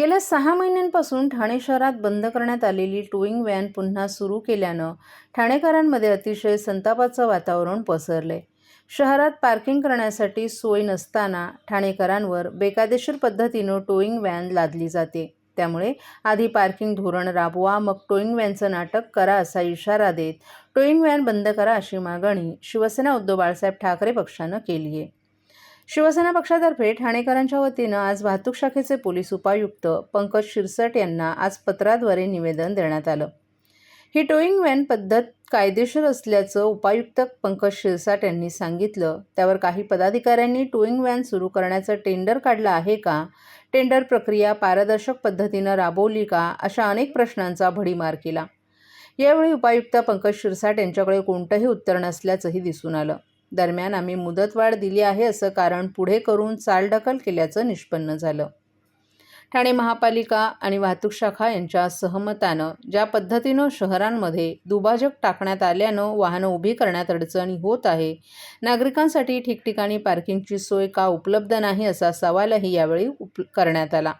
गेल्या सहा महिन्यांपासून ठाणे शहरात बंद करण्यात आलेली टोईंग व्हॅन पुन्हा सुरू केल्यानं ठाणेकरांमध्ये अतिशय संतापाचं वातावरण पसरले. शहरात पार्किंग करण्यासाठी सोय नसताना ठाणेकरांवर बेकायदेशीर पद्धतीनं टोईंग व्हॅन लादली जाते. त्यामुळे आधी पार्किंग धोरण राबवा मग टोईंग व्हॅनचं नाटक करा असा इशारा देत टोईंग व्हॅन बंद करा अशी मागणी शिवसेना उद्धव बाळासाहेब ठाकरे पक्षानं केली आहे शिवसेना पक्षातर्फे ठाणेकरांच्या वतीनं आज वाहतूक शाखेचे पोलीस उपायुक्त पंकज शिरसट यांना आज पत्राद्वारे निवेदन देण्यात आलं. ही टोईंग व्हॅन पद्धत कायदेशीर असल्याचं उपायुक्त पंकज शिरसाट यांनी सांगितलं. त्यावर काही पदाधिकाऱ्यांनी टोईंग व्हॅन सुरू करण्याचं टेंडर काढलं आहे का? टेंडर प्रक्रिया पारदर्शक पद्धतीनं राबवली का? अशा अनेक प्रश्नांचा भडीमार केला. यावेळी उपायुक्त पंकज शिरसाट यांच्याकडे कोणतंही उत्तर नसल्याचंही दिसून आलं. दरम्यान आम्ही मुदतवाढ दिली आहे असं कारण पुढे करून चालढकल केल्याचं निष्पन्न झालं. ठाणे महापालिका आणि वाहतूक शाखा यांच्या सहमतानं ज्या पद्धतीनं शहरांमध्ये दुभाजक टाकण्यात आल्यानं वाहनं उभी करण्यात अडचणी होत आहे नागरिकांसाठी ठिकठिकाणी पार्किंगची सोय का उपलब्ध नाही असा सवालही यावेळी उप करण्यात आला.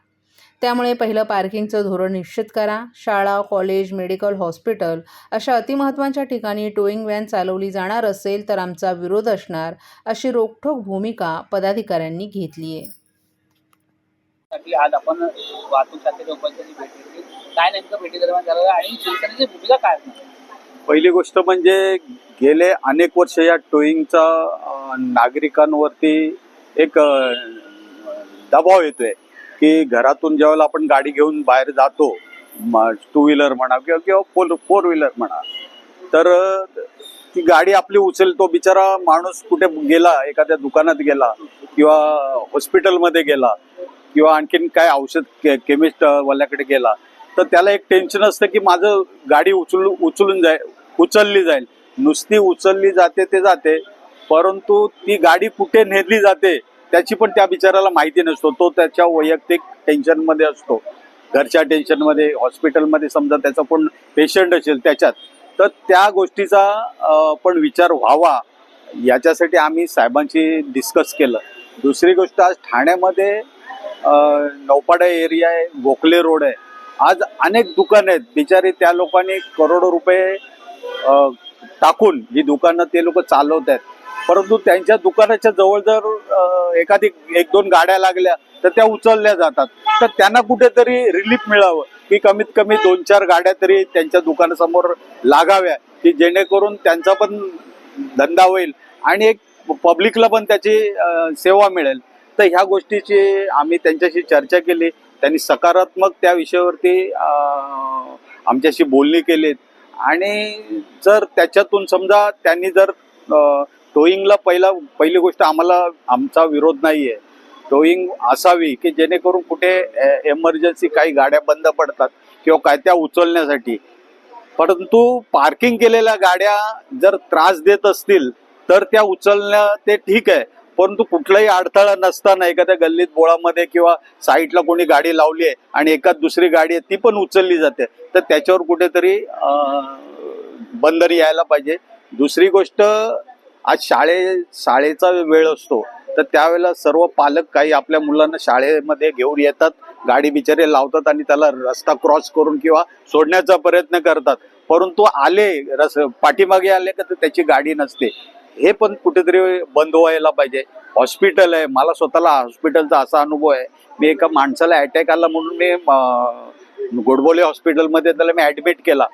त्यामुळे पहिलं पार्किंगचं धोरण निश्चित करा. शाळा कॉलेज मेडिकल हॉस्पिटल अशा अतिमहत्त्वाच्या ठिकाणी टोईंग व्हॅन चालवली जाणार असेल तर आमचा विरोध असणार अशी रोखठोक भूमिका पदाधिकाऱ्यांनी घेतली आहे आज आपण वाहतूक काय नेमकं भेटी दरम्यान झालं आणि शिवसेनेची भूमिका काय? पहिली गोष्ट म्हणजे गेले अनेक वर्ष या टोईंगचा नागरिकांवरती एक दबाव येतोय. की घरातून ज्यावेळेला आपण गाडी घेऊन बाहेर जातो टू व्हीलर म्हणा किंवा किंवा फोर फोर व्हीलर म्हणा तर ती गाडी आपली उचलतो बिचारा माणूस कुठे गेला एखाद्या दुकानात गेला किंवा हॉस्पिटलमध्ये गेला किंवा आणखीन काय औषध के केमिस्ट वाल्याकडे गेला तर त्याला एक टेन्शन असतं की माझं गाडी उचल उचलून जाईल उचलली जाईल. नुसती उचलली जाते ते जाते परंतु ती गाडी कुठे नेली जाते त्याची पण त्या बिचाराला माहिती नसतो. तो त्याच्या वैयक्तिक टेन्शनमध्ये असतो. घरच्या टेन्शनमध्ये हॉस्पिटलमध्ये समजा त्याचा पण पेशंट असेल त्याच्यात तर त्या गोष्टीचा पण विचार व्हावा. याच्यासाठी आम्ही साहेबांशी डिस्कस केलं. दुसरी गोष्ट आज ठाण्यामध्ये नौपाडा एरिया आहे गोखले रोड आहे. आज अनेक दुकानं आहेत. बिचारे त्या लोकांनी करोडो रुपये टाकून ही दुकानं ते लोक चालवत आहेत परंतु त्यांच्या दुकानाच्या जवळ जर एखादी एक दोन गाड्या लागल्या तर त्या उचलल्या जातात. तर त्यांना कुठेतरी रिलीफ मिळावं की कमीत कमी दोन चार गाड्या तरी त्यांच्या दुकानासमोर लागाव्या की जेणेकरून त्यांचा पण धंदा होईल आणि एक पब्लिकला पण त्याची सेवा मिळेल. तर ह्या गोष्टीची आम्ही त्यांच्याशी चर्चा केली. त्यांनी सकारात्मक त्या विषयावरती आमच्याशी बोलणी केलीत. आणि जर त्याच्यातून समजा त्यांनी जर टोईंगला पहिला पहिली गोष्ट आम्हाला आमचा विरोध नाही आहे टोईंग असावी की जेणेकरून कुठे एमर्जन्सी काही गाड्या बंद पडतात किंवा काय त्या उचलण्यासाठी. परंतु पार्किंग केलेल्या गाड्या जर त्रास देत असतील तर त्या उचलणं ते ठीक आहे. परंतु कुठलाही अडथळा नसताना एखाद्या गल्लीत बोळामध्ये किंवा साईडला कोणी गाडी लावली आहे आणि एकाच दुसरी गाडी आहे ती पण उचलली जाते. तर त्याच्यावर कुठेतरी बंदर यायला पाहिजे. दुसरी गोष्ट आज शाळे शाळेचा वेळ असतो तर त्यावेळेला सर्व पालक काही आपल्या मुलांना शाळेमध्ये घेऊन येतात गाडी बिचारे लावतात आणि त्याला रस्ता क्रॉस करून किंवा सोडण्याचा प्रयत्न करतात. परंतु आले रस पाठीमागे आले का तर त्याची गाडी नसते. हे पण कुठेतरी बंद व्हायला पाहिजे. हॉस्पिटल आहे मला स्वतःला हॉस्पिटलचा असा अनुभव आहे. मी एका माणसाला अटॅक आला म्हणून मी गोडबोले हॉस्पिटलमध्ये त्याला मी ऍडमिट केला.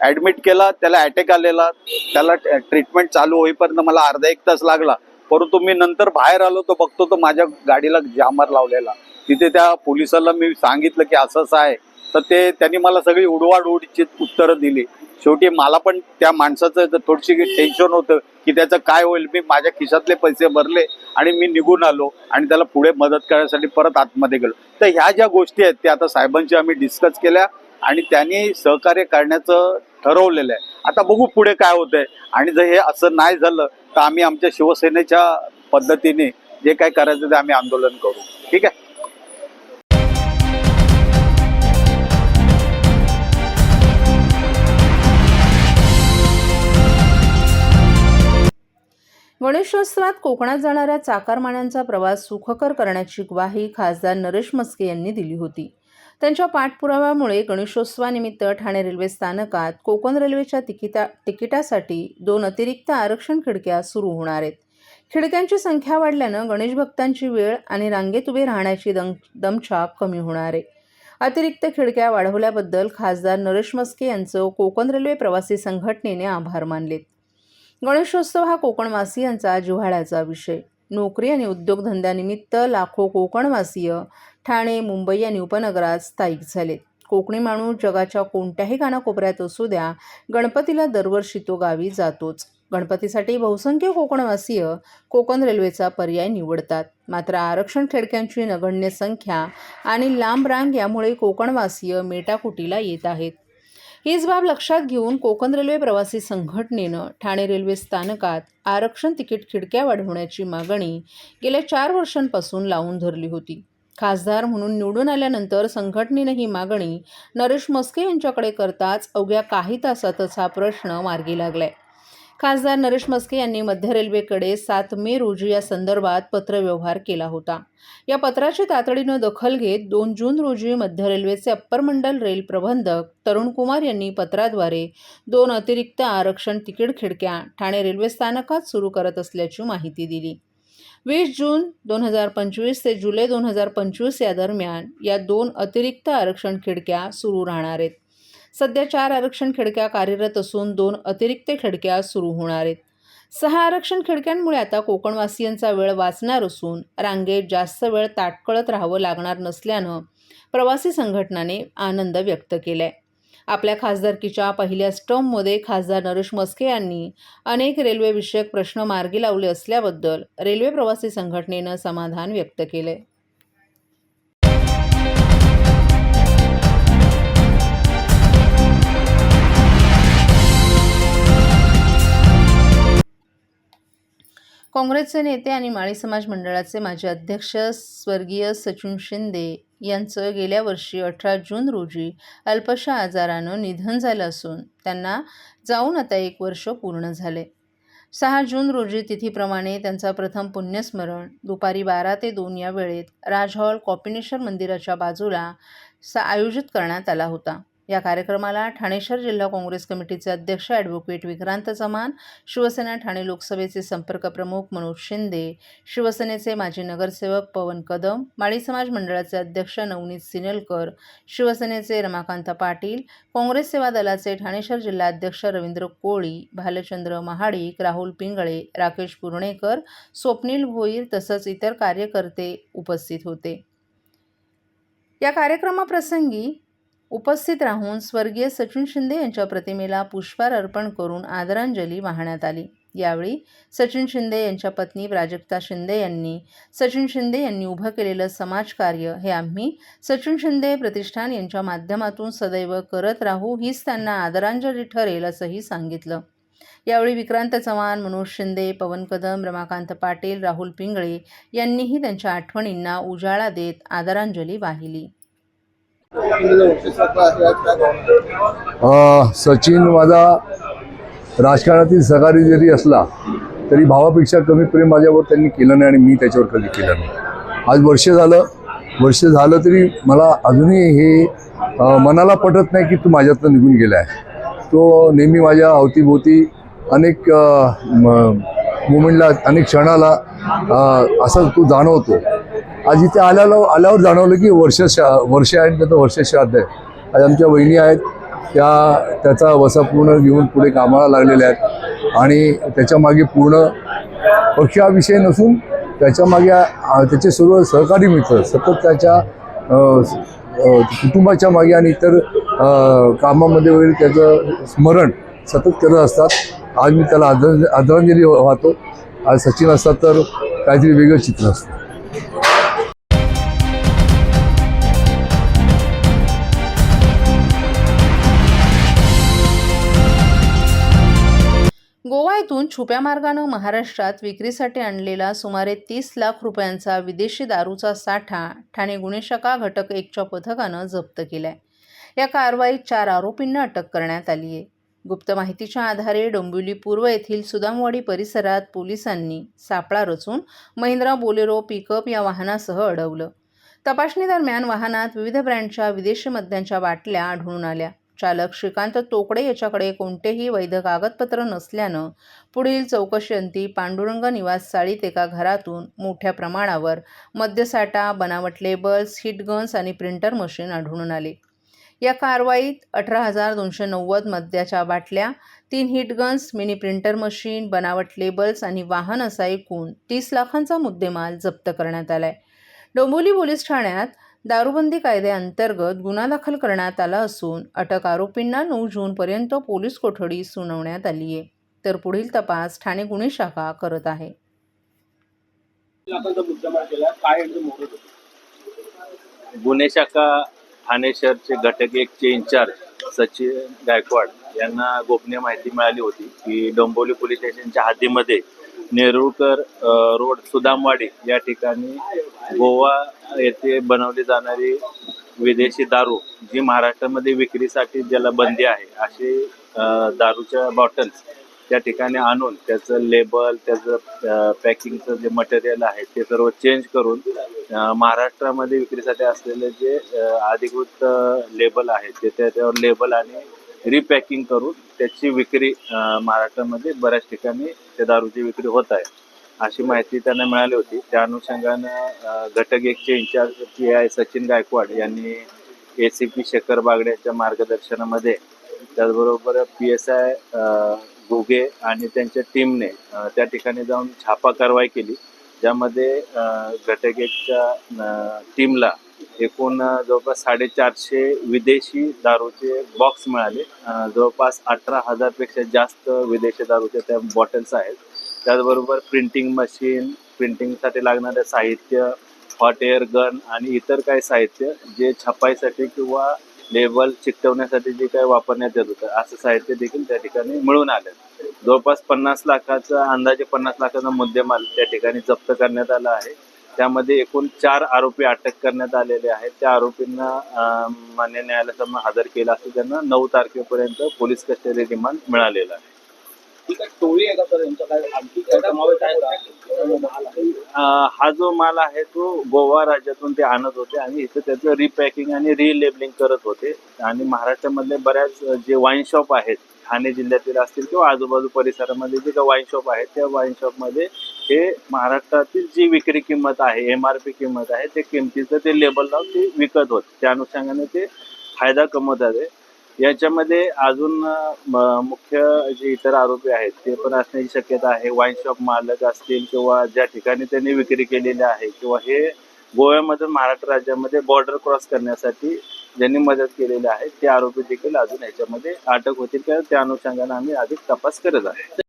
ॲडमिट केला त्याला अटॅक आलेला त्याला ट्रीटमेंट चालू होईपर्यंत मला अर्धा एक तास लागला. परंतु मी नंतर बाहेर आलो तो बघतो तो माझ्या गाडीला जामर लावलेला. तिथे त्या पोलिसाला मी सांगितलं की असं असं आहे. तर ते त्यांनी मला सगळी उडवाड उडीची उत्तरं दिली. शेवटी मला पण त्या माणसाचं थोडीशी टेन्शन होतं की त्याचं काय होईल. मी माझ्या खिशातले पैसे भरले आणि मी निघून आलो आणि त्याला पुढे मदत करण्यासाठी परत आतमध्ये गेलो. तर ह्या ज्या गोष्टी आहेत त्या आता साहेबांशी आम्ही डिस्कस केल्या. आणि त्यांनी सहकार्य करण्याचं ठरवलेलं आहे. आता बघू पुढे काय होतंय. आणि जर हे असं नाही झालं तर आम्ही आमच्या शिवसेनेच्या पद्धतीने जे काय करायचं ते आम्ही आंदोलन करू. ठीक आहे? गणेशोत्सवात कोकणात जाणाऱ्या चाकरमान्यांचा प्रवास सुखकर करण्याची ग्वाही खासदार नरेश मस्के यांनी दिली होती. त्यांच्या पाठपुराव्यामुळे गणेशोत्सवानिमित्त ठाणे रेल्वे स्थानकात कोकण रेल्वेच्या तिकिटा तिकिटासाठी दोन अतिरिक्त आरक्षण खिडक्या सुरू होणार आहेत. खिडक्यांची संख्या वाढल्यानं गणेश भक्तांची वेळ आणि रांगेत उभे राहण्याची दम दमछाक कमी होणार आहे. अतिरिक्त खिडक्या वाढवल्याबद्दल खासदार नरेश मस्के यांचं कोकण रेल्वे प्रवासी संघटनेने आभार मानलेत. गणेशोत्सव हा कोकणवासियांचा जिव्हाळ्याचा विषय. नोकरी आणि उद्योगधंद्यानिमित्त लाखो कोकणवासीय ठाणे मुंबई आणि उपनगरात स्थायिक झालेत. कोकणी माणूस जगाच्या कोणत्याही कानाकोपऱ्यात असू द्या गणपतीला दरवर्षी तो गावी जातोच. गणपतीसाठी बहुसंख्य कोकणवासीय कोकण रेल्वेचा पर्याय निवडतात. मात्र आरक्षण खिडक्यांची नगण्य संख्या आणि लांब रांग यामुळे कोकणवासीय मेटाकुटीला येत आहेत. हीच बाब लक्षात घेऊन कोकण रेल्वे प्रवासी संघटनेनं ठाणे रेल्वे स्थानकात आरक्षण तिकीट खिडक्या वाढवण्याची मागणी गेल्या चार वर्षांपासून लावून धरली होती. खासदार म्हणून निवडून आल्यानंतर संघटनेनं ही मागणी. नरेश मस्के यांच्याकडे करताच अवघ्या काही तासातच हा प्रश्न मार्गी लागलाय. खासदार नरेश मस्के यांनी मध्य रेल्वेकडे सात मे रोजी या संदर्भात पत्रव्यवहार केला होता. या पत्राची तातडीनं दखल घेत दोन जून रोजी मध्य रेल्वेचे अप्पर मंडल रेल प्रबंधक तरुण कुमार यांनी पत्राद्वारे दोन अतिरिक्त आरक्षण तिकीट खिडक्या ठाणे रेल्वे स्थानकात सुरू करत असल्याची माहिती दिली. वीस जून दोन हजार पंचवीस ते जुलै दोन हजार पंचवीस या दरम्यान या दोन अतिरिक्त आरक्षण खिडक्या सुरू राहणार आहेत. सध्या चार आरक्षण खिडक्या कार्यरत असून दोन अतिरिक्त खिडक्या सुरू होणार आहेत. सहा आरक्षण खिडक्यांमुळे आता कोकणवासियांचा वेळ वाचणार असून रांगेत जास्त वेळ ताटकळत राहावं लागणार नसल्यानं प्रवासी संघटनाने आनंद व्यक्त केला आहे आपल्या खासदारकीच्या पहिल्याच टर्ममध्ये खासदार नरेश मस्के यांनी अनेक रेल्वेविषयक प्रश्न मार्गी लावले असल्याबद्दल रेल्वे प्रवासी संघटनेनं समाधान व्यक्त केलंय. काँग्रेसचे नेते आणि माळी समाज मंडळाचे माजी अध्यक्ष स्वर्गीय सचिन शिंदे यांचं गेल्या वर्षी अठरा जून रोजी अल्पशा आजारानं निधन झालं असून त्यांना जाऊन आता एक वर्ष पूर्ण झाले. सहा जून रोजी तिथीप्रमाणे त्यांचा प्रथम पुण्यस्मरण दुपारी बारा ते दोन या वेळेत राजहॉल कॉपिनेश्वर मंदिराच्या बाजूला सा आयोजित करण्यात आला होता. या कार्यक्रमाला ठाणे शहर जिल्हा काँग्रेस कमिटीचे अध्यक्ष ॲडव्होकेट विक्रांत चव्हाण शिवसेना ठाणे लोकसभेचे संपर्क प्रमुख मनोज शिंदे शिवसेनेचे माजी नगरसेवक पवन कदम माळी समाज मंडळाचे अध्यक्ष नवनीत सिनेलकर शिवसेनेचे रमाकांत पाटील काँग्रेस सेवा दलाचे ठाणे शहर जिल्हाध्यक्ष रवींद्र कोळी भालचंद्र महाडिक राहुल पिंगळे राकेश पुर्णेकर स्वप्नील भोईर तसंच इतर कार्यकर्ते उपस्थित होते. या कार्यक्रमाप्रसंगी उपस्थित राहून स्वर्गीय सचिन शिंदे यांच्या प्रतिमेला पुष्पार अर्पण करून आदरांजली वाहण्यात आली. यावेळी सचिन शिंदे यांच्या पत्नी प्राजक्ता शिंदे यांनी सचिन शिंदे यांनी उभं केलेलं समाजकार्य हे आम्ही सचिन शिंदे प्रतिष्ठान यांच्या माध्यमातून सदैव करत राहू हीच त्यांना आदरांजली ठरेल असंही सांगितलं. यावेळी विक्रांत चव्हाण मनोज शिंदे पवन कदम रमाकांत पाटील राहुल पिंगळे यांनीही त्यांच्या आठवणींना उजाळा देत आदरांजली वाहिली. सचिन माझा राजकारणातील सहकारी जरी असला तरी भावापेक्षा कमी प्रेम माझ्यावर त्यांनी केलं नाही आणि मी त्याच्यावर कधी केलं नाही. आज वर्ष झालं वर्ष झालं तरी मला अजूनही हे मनाला पटत नाही की तू माझ्यातनं निघून गेला आहे तो नेहमी माझ्या अवतीभोवती अनेक मुमेंटला अनेक क्षणाला असं तू जाणवतो. आज इथे आल्याला आल्यावर जाणवलं की वर्ष वर्ष आहे आणि त्याचं वर्ष श्राद्ध आहे. आज आमच्या वहिनी आहेत त्या त्याचा वसा पूर्ण घेऊन पुढे कामाला लागलेल्या आहेत आणि त्याच्यामागे पूर्ण पक्ष हा विषय नसून त्याच्यामागे त्याचे सर्व सहकारी मित्र सतत त्याच्या कुटुंबाच्या मागे आणि इतर कामामध्ये वगैरे त्याचं स्मरण सतत करत असतात. आज मी त्याला आदर आदरांजली वाहतो. आज सचिन असतात तर काहीतरी वेगळं चित्र असतं. मुंबईतून छुप्या मार्गानं महाराष्ट्रात विक्रीसाठी आणलेला सुमारे तीस लाख रुपयांचा विदेशी दारूचा साठा ठाणे गुन्हे शाखा घटक एकच्या पथकानं जप्त केलाय. या कारवाईत चार आरोपींना अटक करण्यात आली आहे. गुप्त माहितीच्या आधारे डोंबिवली पूर्व येथील सुदामवाडी परिसरात पोलिसांनी सापळा रचून महिंद्रा बोलेरो पिकअप या वाहनासह अडवलं. तपासणी दरम्यान वाहनात विविध ब्रँडच्या विदेशी मद्यांच्या बाटल्या आढळून आल्या. चालक श्रीकांत तोकडे याच्याकडे कोणतेही वैध कागदपत्र नसल्यानं पुढील चौकशीअंती पांडुरंग निवास चाळीत एका घरातून मोठ्या प्रमाणावर मद्यसाठा बनावट लेबल्स हिटगन्स आणि प्रिंटर मशीन आढळून आले. या कारवाईत अठरा हजार दोनशे नव्वद मद्याच्या बाटल्या तीन heat guns mini printer machine बनावट लेबल्स आणि वाहन असा एकूण तीस लाखांचा मुद्देमाल जप्त करण्यात आला आहे डोंबिवली पोलीस ठाण्यात दारूबंदी कायद्याअंतर्गत गुन्हा दाखल करण्यात आला असून अटक आरोपींना नऊ जूनपर्यंत पोलीस कोठडी सुनावण्यात आली आहे. तर पुढील तपास ठाणे गुन्हे शाखा करत आहे. गुन्हे शाखा ठाणे शहरचे घटक एकचे इन्चार्ज सचिन गायकवाड यांना गोपनीय माहिती मिळाली होती की डोंबिवली पोलीस स्टेशनच्या हद्दीमध्ये नेरुळकर रोड सुदामवाडी या ठिकाणी गोवा येथे बनवली जाणारी विदेशी दारू जी महाराष्ट्रामध्ये विक्रीसाठी ज्याला बंदी आहे असे दारूच्या बॉटल्स त्या ठिकाणी आणून त्याचं लेबल त्याचं पॅकिंगचं जे मटेरियल आहे ते सर्व चेंज करून महाराष्ट्रामध्ये विक्रीसाठी असलेले जे अधिकृत लेबल आहे ते त्याच्यावर लेबल आणि रिपॅकिंग करून त्याची विक्री महाराष्ट्रामध्ये बऱ्याच ठिकाणी त्या दारूची विक्री होत आहे. अशी माहिती त्यांना मिळाली होती. त्या अनुषंगानं घटक एकचे in charge P I Sachin Gaikwad यांनी A C P Shekhar Bagade यांच्या मार्गदर्शनामध्ये त्याचबरोबर पी एस आय घुगे आणि त्यांच्या टीमने त्या ठिकाणी जाऊन छापा कारवाई केली ज्यामध्ये घटक एकच्या टीमला एकूण जवळपास साडेचारशे विदेशी दारूचे बॉक्स मिळाले. जवळपास अठरा हजारपेक्षा जास्त विदेशी दारूच्या त्या बॉटल्स आहेत. त्याचबरोबर प्रिंटिंग मशीन प्रिंटिंगसाठी लागणारे साहित्य हॉट एअर गन आणि इतर काही साहित्य जे छपाईसाठी किंवा लेबल चिकटवण्यासाठी जे काही वापरण्यात येत होतं असं साहित्य देखील त्या ठिकाणी मिळून आलं. जवळपास पन्नास लाखाचा अंदाजे पन्नास लाखाचा मुद्देमाल त्या ठिकाणी जप्त करण्यात आला आहे. त्यामध्ये एकूण चार आरोपी अटक करण्यात आलेले आहेत. त्या आरोपींना मान्य न्यायालयासमोर हजर केलं असं त्यांना नऊ तारखेपर्यंत पोलीस कस्टडी रिमांड मिळालेला आहे. हा जो माल आहे तो गोवा राज्यातून ते आणत होते आणि इथं त्याचं रिपॅकिंग आणि रिलेबलिंग करत होते. आणि महाराष्ट्रामधले बऱ्याच जे वाईन शॉप आहेत ठाणे जिल्ह्यातील असतील किंवा आजूबाजू परिसरामध्ये जे काही वाईन शॉप आहेत त्या वाईन शॉपमध्ये हे महाराष्ट्रातील जी विक्री किंमत आहे एम आर पी किंमत आहे ते किमतीचं ते लेबल लावून ते विकत होत. त्या अनुषंगाने ते फायदा कमवत आहे. याच्यामध्ये अजून मुख्य जे इतर आरोपी आहेत ते पण असण्याची शक्यता आहे. वाईन शॉप मालक असतील किंवा ज्या ठिकाणी त्यांनी विक्री केलेली आहे किंवा हे गोव्यामधून महाराष्ट्र राज्यामध्ये बॉर्डर क्रॉस करण्यासाठी ज्यांनी मदत केलेली आहे ते आरोपी देखील अजून याच्यामध्ये अटक होतील किंवा त्या अनुषंगाने आम्ही अधिक तपास करत आहे.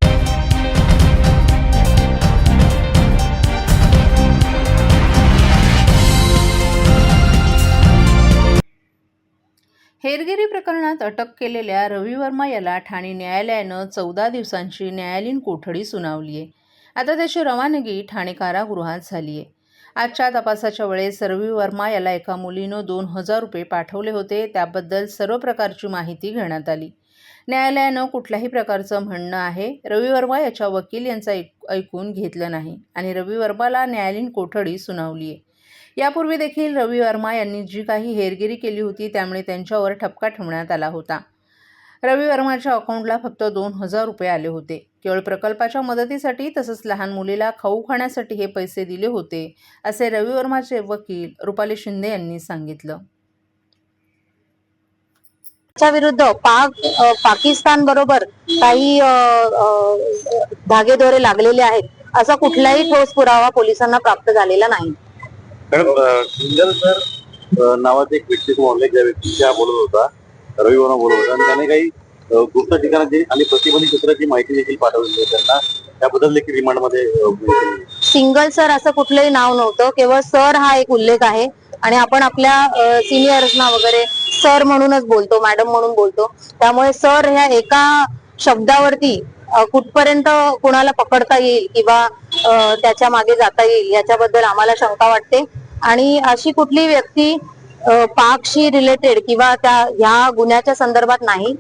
हेरगिरी प्रकरणात अटक केलेल्या रवी वर्मा याला ठाणे न्यायालयानं चौदा दिवसांची न्यायालयीन कोठडी सुनावली आहे. आता त्याची रवानगी ठाणे कारागृहात झाली आहे. आजच्या तपासाच्या वेळेस रवी वर्मा याला एका मुलीनं दोन हजार रुपये पाठवले होते. त्याबद्दल सर्व प्रकारची माहिती घेण्यात आली. न्यायालयानं कुठल्याही प्रकारचं म्हणणं आहे रवी वर्मा याच्या वकील यांचं ऐक ऐकून घेतलं नाही आणि रवी वर्माला न्यायालयीन कोठडी सुनावली आहे. यापूर्वी देखील रवी वर्मा यांनी जी काही हेरगिरी केली होती त्यामुळे त्यांच्यावर ठपका ठेवण्यात आला होता. रवी वर्माच्या अकाउंटला फक्त दोन हजार रुपये आले होते. केवळ प्रकल्पाच्या मदतीसाठी तसंच लहान मुलीला खाऊ खाण्यासाठी हे पैसे दिले होते असे रवी वर्माचे वकील रुपाली शिंदे यांनी सांगितलं. विरुद्ध पाक पाकिस्तान बरोबर काही धागेदोरे लागलेले आहेत असा कुठलाही ठोस पुरावा पोलिसांना प्राप्त झालेला नाही. मॅडम अ, सिंगल सर नावाचे एक व्यक्ती ऑनलाईन ज्या व्यक्तीच्या बोलत होता रविवार बोलत होता. आणि त्याने काही गुप्त ठिकाणाची आणि प्रतिबंधित क्षेत्राची माहिती देखील पाठवली होती त्यांना. त्याबद्दल देखील रिमांडमध्ये सिंगल सर असं कुठलंही नाव नव्हतं. केवळ सर हा एक उल्लेख आहे. आणि आपण आपल्या सिनियर्सना वगैरे सर म्हणूनच बोलतो मॅडम म्हणून बोलतो. त्यामुळे सर ह्या एका शब्दावरती कुठपर्यंत कुणाला पकडता येईल किंवा त्याच्यामागे जाता येईल याच्याबद्दल आम्हाला शंका वाटते. आणि अशी कुठली व्यक्ती पाकशी रिलेटेड किंवा त्या ह्या गुन्ह्याच्या संदर्भात नाही.